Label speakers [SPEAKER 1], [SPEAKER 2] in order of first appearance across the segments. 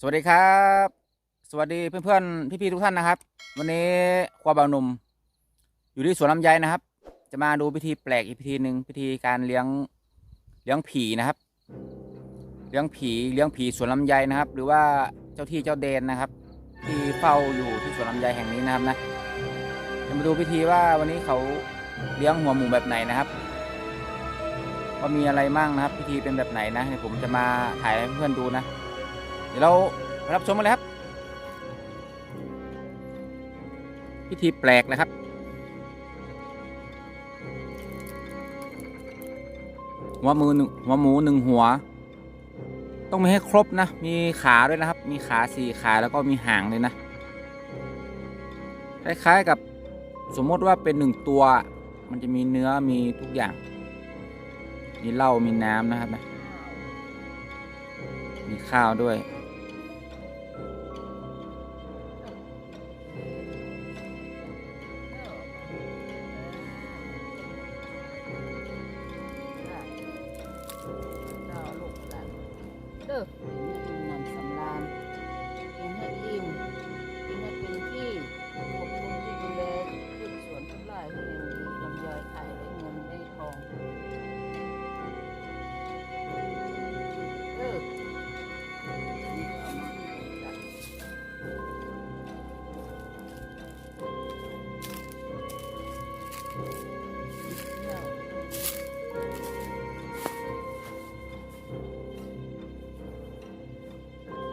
[SPEAKER 1] สวัสดีครับ สวัสดีเพื่อนๆพี่ๆทุกท่านนะครับ วันนี้ควาบาวหนุ่ม อยู่ที่สวนลำไยนะครับ จะมาดูพิธีแปลกอีกพิธีหนึ่งพิธีการเลี้ยงเลี้ยงผีนะครับ เลี้ยงผีเลี้ยงผีสวนลำไยนะครับ หรือว่าเจ้าที่เจ้าเดนนะครับ ที่เฝ้าอยู่ที่สวนลำไยแห่งนี้นะครับนะจะมาดูพิธีว่าวันนี้เขาเลี้ยงหัวหมูแบบไหนนะครับว่ามีอะไรมั่งนะครับ พิธีเป็นแบบไหนนะเดี๋ยวผมจะมาถ่ายให้เพื่อนๆดูนะ ดี๋ยวเรารับชมกันเลยครับ พิธีแปลกนะครับ หัวมือหนึ่งหัวหมูหนึ่งหัว ต้องมีให้ครบนะ มีขาด้วยนะครับ มีขาสี่ขาแล้วก็มีหางเลยนะ คล้ายๆกับสมมติว่าเป็นหนึ่งตัว มันจะมีเนื้อมีทุกอย่าง มีเหล้ามีน้ำนะครับนะ มีข้าวด้วย
[SPEAKER 2] เด้อ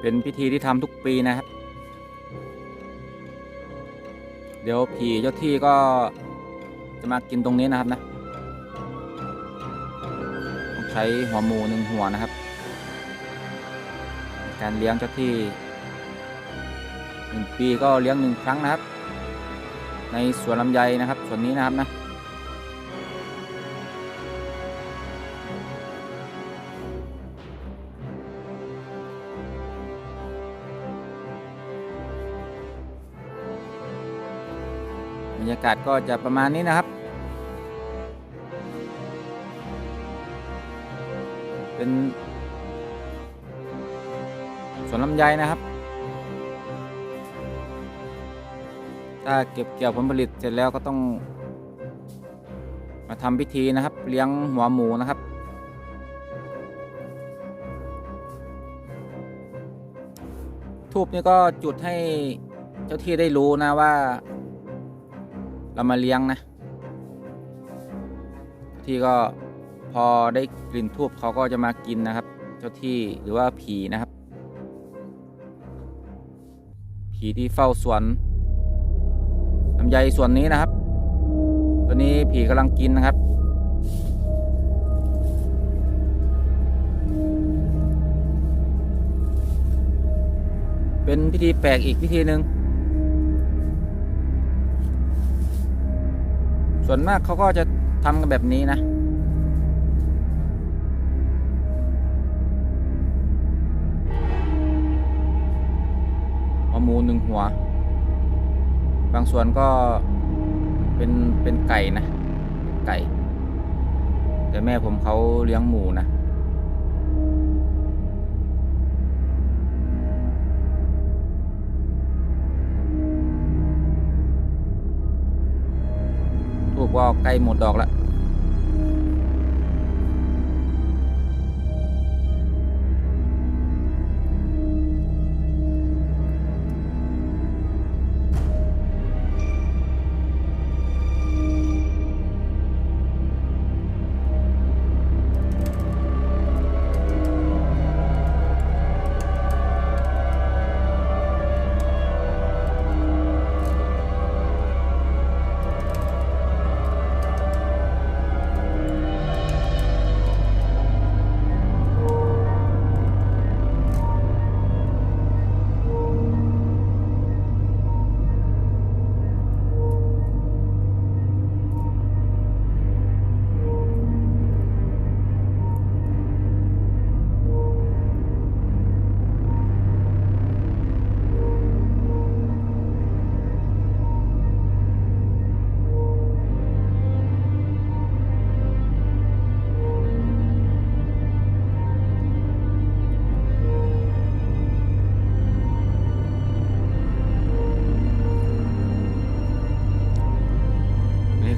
[SPEAKER 2] เป็นพิ
[SPEAKER 1] ธีที่ทำทุกปีนะครับ เดี๋ยวผีเจ้าที่ก็จะมากินตรงนี้นะครับนะต้องใช้หัวหมูหนึ่งหัวนะครับ การเลี้ยงเจ้าที่หนึ่งปีก็เลี้ยงหนึ่งครั้งนะครับ ในสวนลำไยนะครับส่วนนี้นะครับนะ บรรยากาศก็จะประมาณนี้นะครับ เป็นสวนลำไยนะครับ ถ้าเก็บเกี่ยวผลผลิตเสร็จแล้วก็ต้อง มาทำพิธีนะครับ เลี้ยงหัวหมูนะครับทูบนี่ก็จุดให้เจ้าที่ได้รู้นะว่า เรามาเลี้ยงนะ ที่ก็พอได้กลิ่นทูบเขาก็จะมากินนะครับ เจ้าที่หรือว่าผีนะครับ ผีที่เฝ้าสวนลำไยส่วนนี้นะครับ ตัวนี้ผีกำลังกินนะครับเป็นพิธีแปลกอีกพิธีหนึ่ง ส่วนมากเขาก็จะทำกันแบบนี้นะ หัวหมูหนึ่งหัว บางส่วนก็เป็น เป็นไก่นะ ไก่ แต่แม่ผมเขาเลี้ยงหมูนะ ทูบก็ใก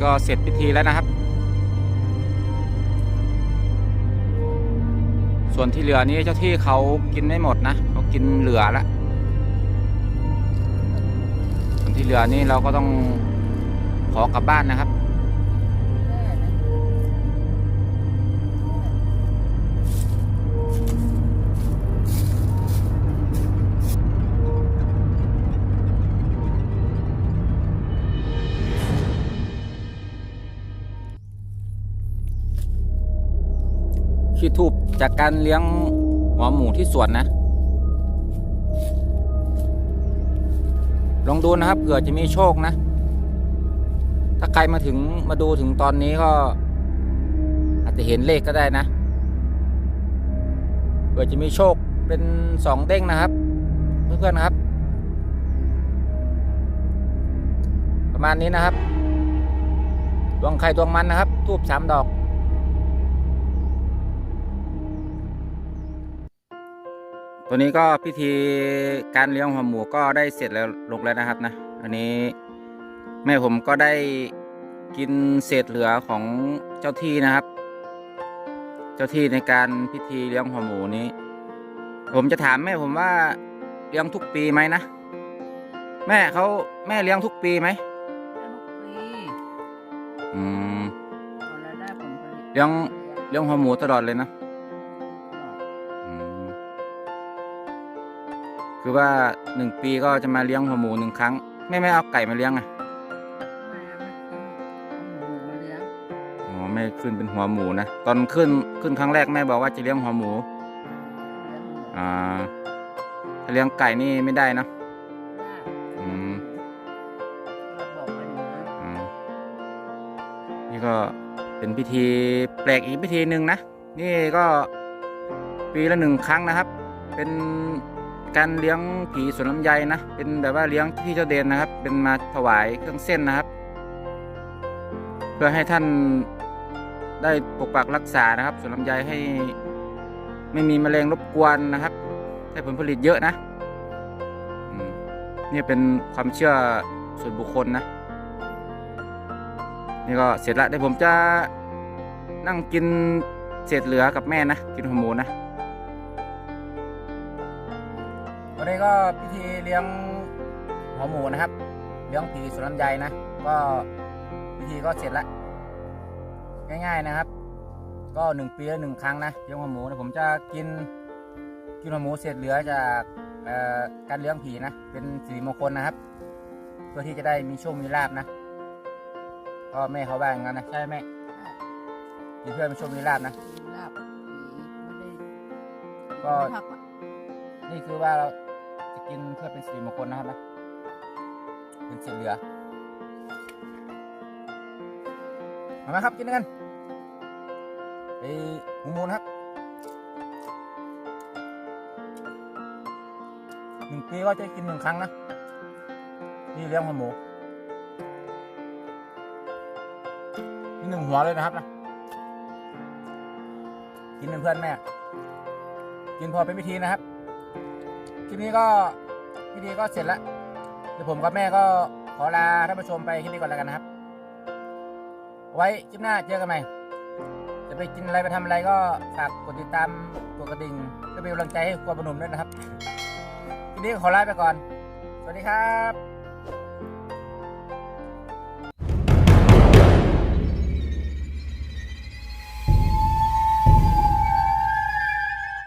[SPEAKER 1] ก็เสร็จพิธีแล้วนะครับ ส่วนที่เหลือนี้เจ้าที่เขากินไม่หมดนะเขากินเหลือละส่วนที่เหลือนี้เราก็ต้องขอกลับบ้านนะครับ ขี้ทูบจากการเลี้ยงหัวหมูที่สวนนะ ลองดูนะครับเผื่อจะมีโชคนะ ถ้าใครมาถึงมาดูถึงตอนนี้ก็ อาจจะเห็นเลขก็ได้นะเผื่อจะมีโชคเป็นสองเด้งนะครับ เพื่อนๆนะครับ ประมาณนี้นะครับดวงใครดวงมันนะครับ ทูบสามดอก ตัวนี้ก็พิธีการเลี้ยงหัวหมูก็ได้เสร็จแล้วลงแล้วนะครับนะ อันนี้แม่ผมก็ได้กินเศษเหลือของเจ้าที่นะครับ เจ้าที่ในการพิธีเลี้ยงหัวหมูนี้ ผมจะถามแม่ผมว่าเลี้ยงทุกปีไหมนะ แม่เขาแม่เลี้ยงทุกปีไหม
[SPEAKER 2] จะลูกฟรี
[SPEAKER 1] อืม
[SPEAKER 2] เอารายได้ผลผลิต
[SPEAKER 1] เลี้ยงเลี้ยงหัวหมูตลอดเลยนะ คือว่าหนึ่งปีก็จะมาเลี้ยงหัวหมูหนึ่งครั้งแม่ไม่เอาไก่มาเลี้ยงอะ
[SPEAKER 2] แม่ไม่ซื้อเอาหมูมาเลี้ยง
[SPEAKER 1] อ๋อแม่ขึ้นเป็นหัวหมูนะตอนขึ้นขึ้นครั้งแรกแม่บอกว่าจะเลี้ยงหัวหมู
[SPEAKER 2] เลี้ยงหมู
[SPEAKER 1] อ่าถ้าเลี้ยงไก่นี่ไม่ได้เนอะ
[SPEAKER 2] ได้
[SPEAKER 1] อืม
[SPEAKER 2] เราบอกไปอย่างนั้น
[SPEAKER 1] อ่านี่ก็เป็นพิธีแปลกอีกพิธีหนึ่งนะนี่ก็ปีละหนึ่งครั้งนะครับ เป็น การเลี้ยงผีสวนลำไยนะ เป็นแบบว่าเลี้ยงที่เจ้าเดนนะครับ เป็นมาถวายเครื่องเส้นนะครับ เพื่อให้ท่านได้ปกปักรักษานะครับสวนลำไยให้ไม่มีแมลงรบกวนนะครับให้ผลผลิตเยอะนะนี่เป็นความเชื่อส่วนบุคคลนะ นี่ก็เสร็จละเดี๋ยวผมจะนั่งกินเศษเหลือกับแม่นะ กินหัวหมูนะ วันนี้ก็พิธีเลี้ยงหัวหมูนะครับ เลี้ยงผีสุนันใยนะ ก็พิธีก็เสร็จละง่าย ๆนะครับ ก็หนึ่งปีละหนึ่งครั้งนะเลี้ยงหัวหมูนะผมจะกินกินหัวหมูเศษเหลือจากเอ่อการเลี้ยงผีนะ เป็นสิริมงคลนะครับ เพื่อที่จะได้มีโชคมีลาบนะก็แม่เขาว่าอย่างนั้นนะใช่ไหมกินเพื่อมีโชคมีลาบนะ
[SPEAKER 2] มีลาบผีไม่ได้
[SPEAKER 1] ก็
[SPEAKER 2] ไม่ทักอะ
[SPEAKER 1] นี่คือว่าเราจะ กินเพื่อเป็นสิริมงคลนะครับนะเป็นเศษเหลือมาไหมครับกินด้วยกันไปหมูหมูนะครับหนึ่งปีก็จะกินหนึ่งครั้งนะนี่เลี้ยงหัวหมูนี่หนึ่งหัวเลยนะครับนะกินเป็นเพื่อนแม่กินพอเป็นพิธีนะครับ ลิปนี้ก็พิดีก็เสร็จแล้วเดี๋ยวผมกับแม่ก็ขอลาท่านผู้ชมไปที่นี้ก่อนแล้วกันนะครับ ไว้คลิปหน้าเจอกันใหม่จะไปกินอะไรไปทำอะไรก็ฝากกดติดตามกดกระดิ่งเพื่อเป็นกำลังใจให้ครัวบนุ่มด้วยนะครับทีนี้ขอลาไปก่อน สวัสดีครับ